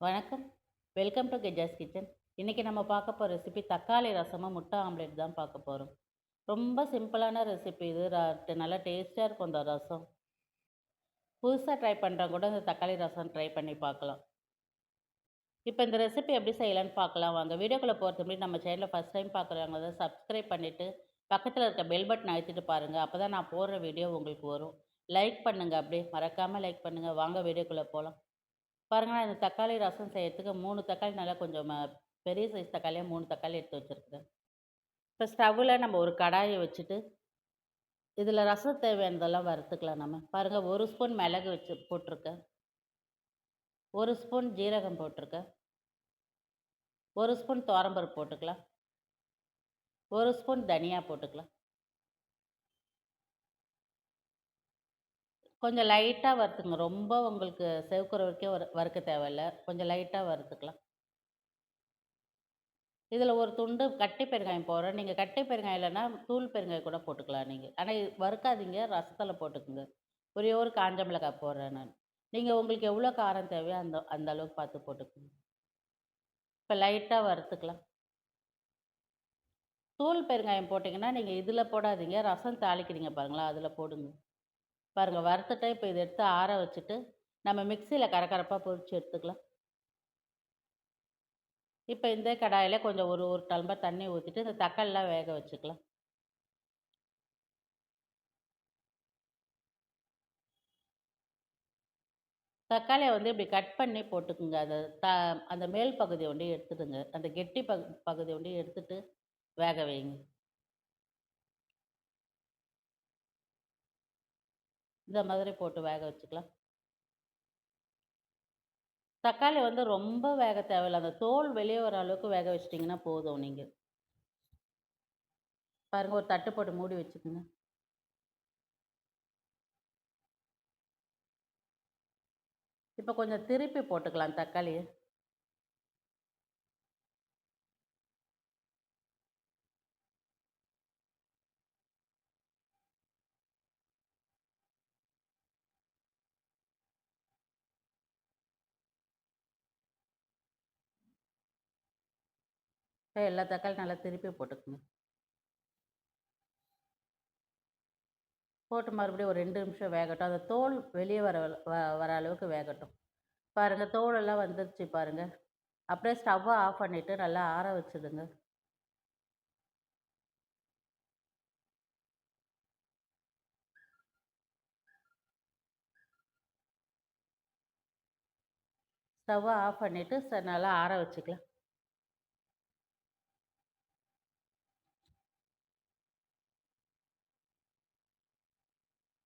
வணக்கம். Welcome to Geja's kitchen. இன்றைக்கி நம்ம பார்க்க போகிற ரெசிபி தக்காளி ரசமும் முட்டை ஆம்லேட் தான் பார்க்க போகிறோம் ரொம்ப சிம்பிளான ரெசிபி இது. நல்லா டேஸ்ட்டாக இருக்கும் இந்த ரசம். புதுசாக ட்ரை பண்ணுறவங்க கூட இந்த தக்காளி ரசம் ட்ரை பண்ணி பார்க்கலாம். இப்போ இந்த ரெசிபி எப்படி செய்யலான்னு பார்க்கலாம். வாங்க வீடியோக்குள்ளே போகிறது முன்னாடி நம்ம சேனலில் ஃபஸ்ட் டைம் பார்க்குறவங்க தான் சப்ஸ்கிரைப் பண்ணிவிட்டு பக்கத்தில் இருக்க பெல் பட்டன் அழுத்திட்டு பாருங்கள் அப்போ தான் நான் போடுற வீடியோ உங்களுக்கு வரும். லைக் பண்ணுங்கள் அப்படியே. மறக்காமல் லைக் பண்ணுங்கள் வாங்க வீடியோக்குள்ளே போகலாம் பாருங்க நான் இந்த தக்காளி ரசம் செய்யறதுக்கு மூணு தக்காளி நல்லா கொஞ்சம் பெரிய சைஸ் தக்காளியாக மூணு தக்காளி எடுத்து வச்சுருக்குறேன். இப்போ ஸ்டவ்வில் நம்ம ஒரு கடாயை வச்சுட்டு இதில் ரசம் தேவையானதெல்லாம் வறுத்துக்கலாம் நம்ம. பாருங்கள் ஒரு ஸ்பூன் மிளகு வச்சு போட்டிருக்கேன். ஒரு ஸ்பூன் ஜீரகம் போட்டிருக்கேன். ஒரு ஸ்பூன் துவரம்பருப்பு போட்டுக்கலாம். ஒரு ஸ்பூன் தனியா போட்டுக்கலாம். கொஞ்சம் லைட்டாக வறுத்துங்க ரொம்ப உங்களுக்கு செவக்குற வரைக்கும் வறு வறுக்க தேவையில்ல. கொஞ்சம் லைட்டாக வறுத்துக்கலாம். இதில் ஒரு துண்டு கட்டி பெருங்காயம் போடுறேன். நீங்கள் கட்டி பெருங்காயம் இல்லைன்னா தூள் பெருங்காயம் கூட போட்டுக்கலாம் நீங்கள் ஆனால் வறுக்காதீங்க. ரசத்தில் போட்டுக்குங்க. ஒரே ஒரு காஞ்ச மிளகாய் போடுறேன் நான். நீங்கள் உங்களுக்கு எவ்வளோ காரம் தேவையோ அந்த அந்த அளவுக்கு பார்த்து போட்டுக்கோங்க. இப்போ லைட்டாக வறுத்துக்கலாம். தூள் பெருங்காயம் போட்டிங்கன்னா நீங்கள் இதில் போடாதீங்க. ரசம் தாளிக்கிறீங்க பாருங்களா அதில் போடுங்க. பாருங்கள் வறுத்துட்டு இப்போ இதை எடுத்து ஆற வச்சுட்டு நம்ம மிக்சியில் கரகரப்பாக பொரித்து எடுத்துக்கலாம். இப்போ இந்த கடாயில் கொஞ்சம் ஒரு ஒரு டம்பா தண்ணி ஊற்றிட்டு இந்த தக்காளிலாம் வேக வச்சுக்கலாம். தக்காளியை வந்து இப்படி கட் பண்ணி போட்டுக்குங்க. அந்த த அந்த மேல் பகுதியை ஒண்டி எடுத்துடுங்க. அந்த கெட்டி பகு பகுதியை ஒண்டி எடுத்துட்டு வேக வைங்க. இந்த மாதிரி போட்டு வேக வச்சுக்கலாம். தக்காளி வந்து ரொம்ப வேக தேவையில்ல. அந்த தோல் வெளியே வர அளவுக்கு வேக வச்சிட்டிங்கன்னா போதும் நீங்கள் பாருங்கள் ஒரு தட்டு போட்டு மூடி வச்சுக்கோங்க. இப்போ கொஞ்சம் திருப்பி போட்டுக்கலாம் தக்காளியை. எல்லா தக்காளி நல்லா திருப்பி போட்டுக்கோங்க. போட்டு மறுபடியும் ஒரு ரெண்டு நிமிஷம் வேகட்டும். அந்த தோல் வெளியே வர வ- வர அளவுக்கு வேகட்டும். பாருங்கள் தோலெல்லாம் வந்துருச்சு பாருங்கள் அப்படியே ஸ்டவ்வை ஆஃப் பண்ணிவிட்டு நல்லா ஆற வச்சுடுங்க. ஸ்டவ்வை ஆஃப் பண்ணிவிட்டு ச நல்லா ஆற வச்சுக்கலாம்.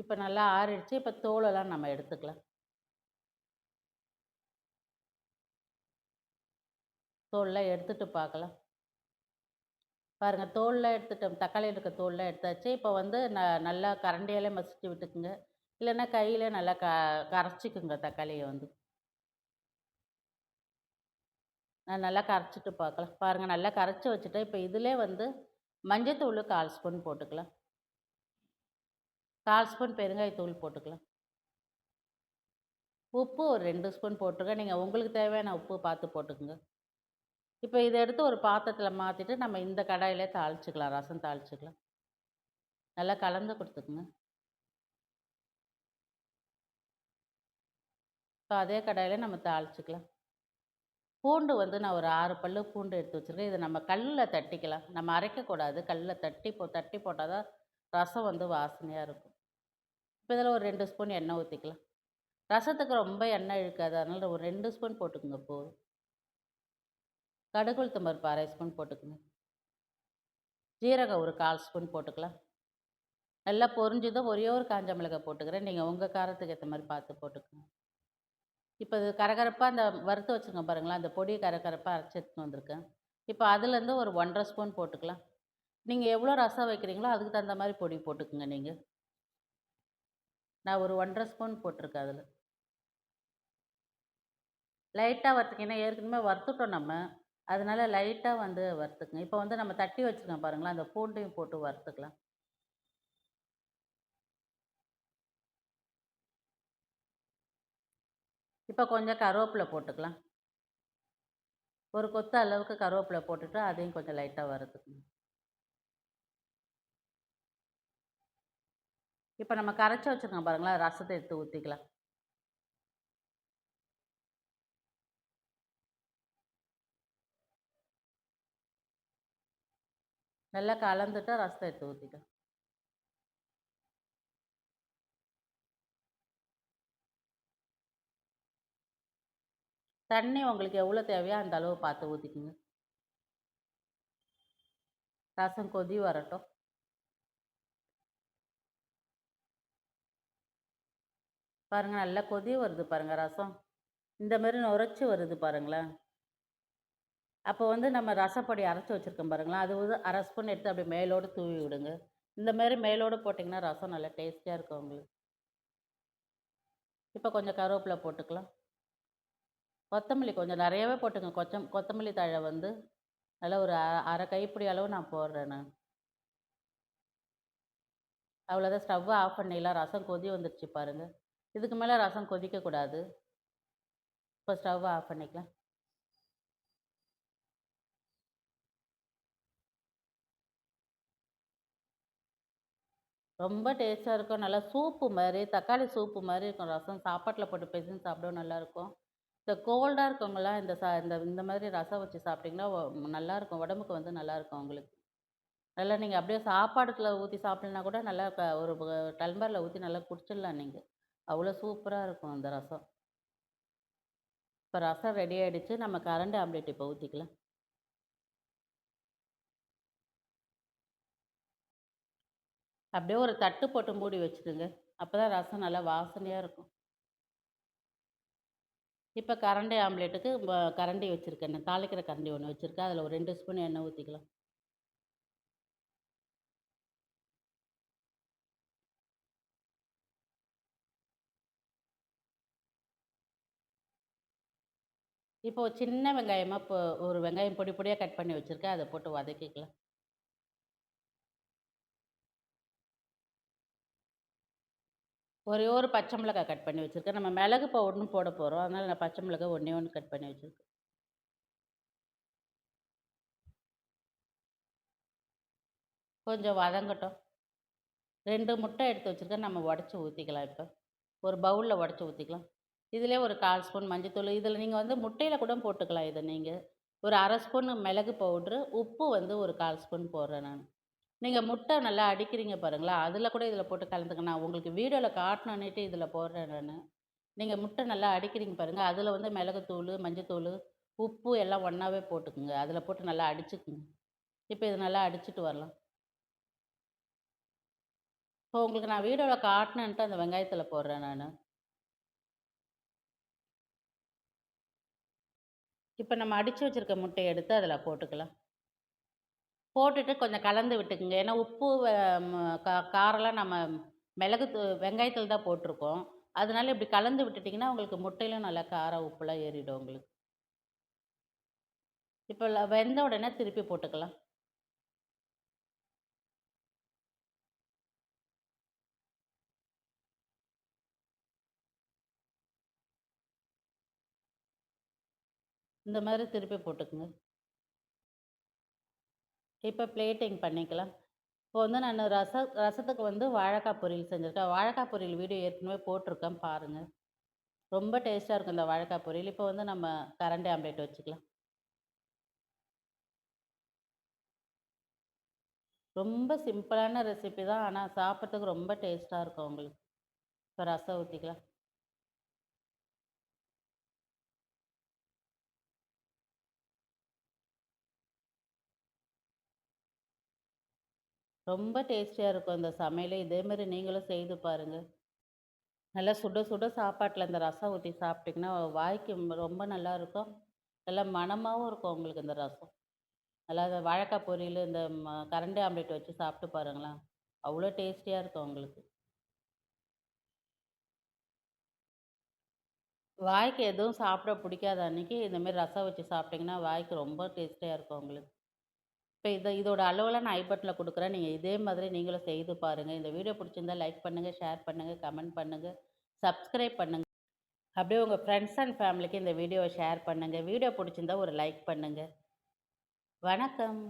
இப்போ நல்லா ஆறிடுச்சு. இப்போ தோலெல்லாம் நம்ம எடுத்துக்கலாம். தோல்லாம் எடுத்துட்டு பார்க்கலாம். பாருங்கள் தோல்லாம் எடுத்துட்டோம். தக்காளி இருக்க தோல்லாம் எடுத்தாச்சு. இப்போ வந்து ந நல்லா கரண்டியாலே மசிச்சு விட்டுக்குங்க. இல்லைன்னா கையில் நல்லா க கரைச்சிக்குங்க தக்காளியை வந்து. நான் நல்லா கரைச்சிட்டு பார்க்கலாம். பாருங்கள் நல்லா கரைச்சி வச்சுட்டேன். இப்போ இதிலே வந்து மஞ்சத்தூள் கால் ஸ்பூன் போட்டுக்கலாம். கால் ஸ்பூன் பெருங்காயத்தூள் போட்டுக்கலாம். உப்பு ஒரு ரெண்டு ஸ்பூன் போட்டுருங்க. நீங்கள் உங்களுக்கு தேவையான உப்பு பார்த்து போட்டுக்கோங்க. இப்போ இதை எடுத்து ஒரு பாத்திரத்தில் மாற்றிட்டு நம்ம இந்த கடாயிலே தாளிச்சுக்கலாம். ரசம் தாளிச்சுக்கலாம். நல்லா கலந்து கொடுத்துக்குங்க. இப்போ அதே கடாயில் நம்ம தாளிச்சுக்கலாம். பூண்டு வந்து நான் ஒரு ஆறு பல்லு பூண்டு எடுத்து வச்சுருக்கேன். இதை நம்ம கல்லில் தட்டிக்கலாம். நம்ம அரைக்கக்கூடாது. கல்லில் தட்டி போ தட்டி போட்டால் தான் ரசம் வந்து வாசனையாக இருக்கும். இப்போ இதில் ஒரு ரெண்டு ஸ்பூன் எண்ணெய் ஊற்றிக்கலாம் ரசத்துக்கு ரொம்ப எண்ணெய் இழுக்காது. அதனால் ஒரு ரெண்டு ஸ்பூன் போட்டுக்கோங்க போதும் கடுகு உளுத்தம் பருப்பு அரை ஸ்பூன் போட்டுக்கோங்க. ஜீரகம் ஒரு கால் ஸ்பூன் போட்டுக்கலாம். நல்லா பொரிஞ்சதும் ஒரே ஒரு காஞ்ச மிளகாய் போட்டுக்கிறேன். நீங்கள் உங்கள் காரத்துக்கு ஏற்ற மாதிரி பார்த்து போட்டுக்கோங்க. இப்போ இது கரகரப்பாக அந்த வறுத்து வச்சுருங்க பாருங்களேன் அந்த பொடி கரகரப்பாக அரைச்சி எடுத்துன்னு வந்திருக்கேன். இப்போ அதுலேருந்து ஒரு ஒன்றரை ஸ்பூன் போட்டுக்கலாம். நீங்கள் எவ்வளோ ரசம் வைக்கிறீங்களோ அதுக்கு தகுந்த மாதிரி பொடி போட்டுக்குங்க நீங்கள் நான் ஒரு ஒன்றரை ஸ்பூன் போட்டிருக்கேன் அதில். லைட்டாக வறுத்துக்கிங்கன்னா ஏற்கனவே வறுத்துட்டோம் நம்ம. அதனால லைட்டாக வந்து வறுத்துக்குங்க. இப்போ வந்து நம்ம தட்டி வச்சுருக்கோம் பாருங்களேன் அந்த பூண்டையும் போட்டு வறுத்துக்கலாம். இப்போ கொஞ்சம் கருவேப்பிலை போட்டுக்கலாம். ஒரு கொத்து அளவுக்கு கருவேப்பிலை போட்டுட்டு அதையும் கொஞ்சம் லைட்டாக வறுத்துக்கணும். இப்போ நம்ம கரைச்சி வச்சுருக்கோம் பாருங்களேன் ரசத்தை எடுத்து ஊற்றிக்கலாம் நல்லா கலந்துட்டு ரசத்தை எடுத்து ஊற்றிக்கலாம் தண்ணி உங்களுக்கு எவ்வளோ தேவையோ அந்த அளவு பார்த்து ஊற்றிக்குங்க ரசம் கொதி வரட்டும். பாருங்கள் நல்லா கொதி வருது பாருங்கள் ரசம். இந்த மாதிரி நுரைச்சி வருது பாருங்களேன். அப்போ வந்து நம்ம ரசப்பொடி அரைச்சி வச்சுருக்கோம் பாருங்களேன். அது வந்து அரை ஸ்பூன் எடுத்து அப்படியே மேலோடு தூவி விடுங்க. இந்த மாதிரி மேலோடு போட்டிங்கன்னா ரசம் நல்லா டேஸ்டியாக இருக்கும் உங்களுக்கு. இப்போ கொஞ்சம் கருவேப்பிலை போட்டுக்கலாம். கொத்தமல்லி கொஞ்சம் நிறையவே போட்டுங்க கொச்சம் கொத்தமல்லி தழை வந்து நல்லா ஒரு அரை கைப்பிடி அளவு நான் போடுறேன் நான். அவ்வளோதான் ஸ்டவ்வை ஆஃப் பண்ணிடலாம். ரசம் கொதி வந்துடுச்சு பாருங்கள் இதுக்கு மேலே ரசம் கொதிக்கக்கூடாது இப்போ ஸ்டவ்வை ஆஃப் பண்ணிக்கலாம். ரொம்ப டேஸ்ட்டாக இருக்கும். நல்லா சூப்பு மாதிரி தக்காளி சூப்பு மாதிரி இருக்கும். ரசம் சாப்பாட்டில் போட்டு பிசைஞ்சு சாப்பிடவும் நல்லாயிருக்கும். இந்த கோல்டாக இருக்கவங்களாம் இந்த சா இந்த இந்த மாதிரி ரசம் வச்சு சாப்பிட்டிங்கன்னா நல்லாயிருக்கும். உடம்புக்கு வந்து நல்லாயிருக்கும் உங்களுக்கு. நல்லா நீங்கள் அப்படியே சாப்பாடுக்குள்ளே ஊற்றி சாப்பிட்லனா கூட நல்லா ஒரு டல்மரில் ஊற்றி நல்லா குடிச்சிடலாம் நீங்கள் அவ்வளோ சூப்பராக இருக்கும் அந்த ரசம். இப்போ ரசம் ரெடி ஆகிடுச்சு நம்ம கரண்ட் ஆம்லேட் இப்போ ஊற்றிக்கலாம் அப்படியே ஒரு தட்டு போட்டு மூடி வச்சுருங்க அப்போ தான் ரசம் நல்லா வாசனையாக இருக்கும். இப்போ கரண்டி ஆம்லேட்டுக்கு கரண்டி வச்சுருக்கேன். தாளிக்கிற கரண்டி ஒன்று வச்சுருக்கேன். அதில் ஒரு ரெண்டு ஸ்பூன் எண்ணெய் ஊற்றிக்கலாம் இப்போ சின்ன வெங்காயமாக இப்போ ஒரு வெங்காயம் பொடி பொடியாக கட் பண்ணி வச்சுருக்கேன். அதை போட்டு வதக்கிக்கலாம். ஒரே ஒரு பச்சை மிளகாய் கட் பண்ணி வச்சுருக்கேன். நம்ம மிளகு பவுடர்னு போட போகிறோம் அதனால் நான் பச்சை மிளகாய் ஒன்றே ஒன்று கட் பண்ணி வச்சுருக்கேன். கொஞ்சம் வதங்கட்டும். ரெண்டு முட்டை எடுத்து வச்சுருக்கேன். நம்ம உடச்சி ஊற்றிக்கலாம் இப்போ. ஒரு பவுலில் உடச்சி ஊற்றிக்கலாம் இதிலே ஒரு கால் ஸ்பூன் மஞ்சத்தூள் இதில் நீங்கள் வந்து முட்டையில் கூட போட்டுக்கலாம் இதை நீங்கள் ஒரு அரை ஸ்பூன் மிளகு பவுட்ரு உப்பு வந்து ஒரு கால் ஸ்பூன் போடுறேன் நான். நீங்கள் முட்டை நல்லா அடிக்கிறீங்க பாருங்களா அதில் கூட இதில் போட்டு கலந்துக்கணும் நான் உங்களுக்கு வீடியோவில் காட்டணுன்னுட்டு இதில் போடுறேன் நான். நீங்கள் முட்டை நல்லா அடிக்கிறீங்க பாருங்கள் அதில் வந்து மிளகுத்தூள் மஞ்சத்தூள் உப்பு எல்லாம் ஒன்றாவே போட்டுக்குங்க. அதில் போட்டு நல்லா அடிச்சுக்குங்க. இப்போ இது நல்லா அடிச்சுட்டு வரலாம். இப்போ உங்களுக்கு நான் வீடியோவில் காட்டினேன்ட்டு அந்த வெங்காயத்தில் போடுறேன் நான். இப்போ நம்ம அடித்து வச்சுருக்க முட்டையை எடுத்து அதில் போட்டுக்கலாம். போட்டுட்டு கொஞ்சம் கலந்து விட்டுக்குங்க. ஏன்னா உப்பு கா காரெல்லாம் நம்ம மிளகு வெங்காயத்தில் தான் போட்டிருக்கோம். அதனால இப்படி கலந்து விட்டுட்டிங்கன்னா உங்களுக்கு முட்டையிலும் நல்லா காரம் உப்புலாம் ஏறிடும் உங்களுக்கு. இப்போ வெந்த உடனே திருப்பி போட்டுக்கலாம். இந்த மாதிரி திருப்பி போட்டுக்குங்க. இப்போ பிளேட்டிங் பண்ணிக்கலாம். இப்போ வந்து நான் ரச ரசத்துக்கு வந்து வாழைக்காய் பொரியல் செஞ்சுருக்கேன். வாழைக்காய் பொரியல் வீடியோ ஏற்கனவே போட்டிருக்கேன் பாருங்கள் ரொம்ப டேஸ்ட்டாக இருக்கும் இந்த வாழைக்காய் பொரியல். இப்போ வந்து நம்ம கரண்டி ஆம்லேட் வச்சுக்கலாம். ரொம்ப சிம்பிளான ரெசிபி தான். ஆனால் சாப்பிட்றதுக்கு ரொம்ப டேஸ்ட்டாக இருக்கும் உங்களுக்கு இப்போ ரசம் ஊற்றிக்கலாம் ரொம்ப டேஸ்டியாக இருக்கும் இந்த சமையல். இதேமாரி நீங்களும் செய்து பாருங்கள் நல்லா சுட சுட சாப்பாட்டில் இந்த ரசம் ஊற்றி சாப்பிட்டிங்கன்னா வாய்க்கு ரொம்ப நல்லா இருக்கும். நல்லா மணமாகவும் இருக்கும் உங்களுக்கு இந்த ரசம். நல்லா இந்த வாழைக்காய் பொரியல் இந்த ம கரண்டி ஆம்லேட் வச்சு சாப்பிட்டு பாருங்களேன். அவ்வளோ டேஸ்டியாக இருக்கும் உங்களுக்கு. வாய்க்கு எதுவும் சாப்பிட பிடிக்காத அன்றைக்கி இந்தமாரி ரசம் வச்சு சாப்பிட்டிங்கன்னா வாய்க்கு ரொம்ப டேஸ்டியாக இருக்கும் உங்களுக்கு. இப்போ இதை இதோட அளவெல்லாம் நான் ஐ பட்டனில் கொடுக்குறேன். நீங்கள் இதே மாதிரி நீங்களும் செய்து பாருங்கள் இந்த வீடியோ பிடிச்சிருந்தா லைக் பண்ணுங்கள் ஷேர் பண்ணுங்கள் கமெண்ட் பண்ணுங்கள் சப்ஸ்கிரைப் பண்ணுங்கள் அப்படியே உங்கள் ஃப்ரெண்ட்ஸ் அண்ட் ஃபேமிலிக்கு இந்த வீடியோவை ஷேர் பண்ணுங்கள் வீடியோ பிடிச்சிருந்தா ஒரு லைக் பண்ணுங்கள் வணக்கம்.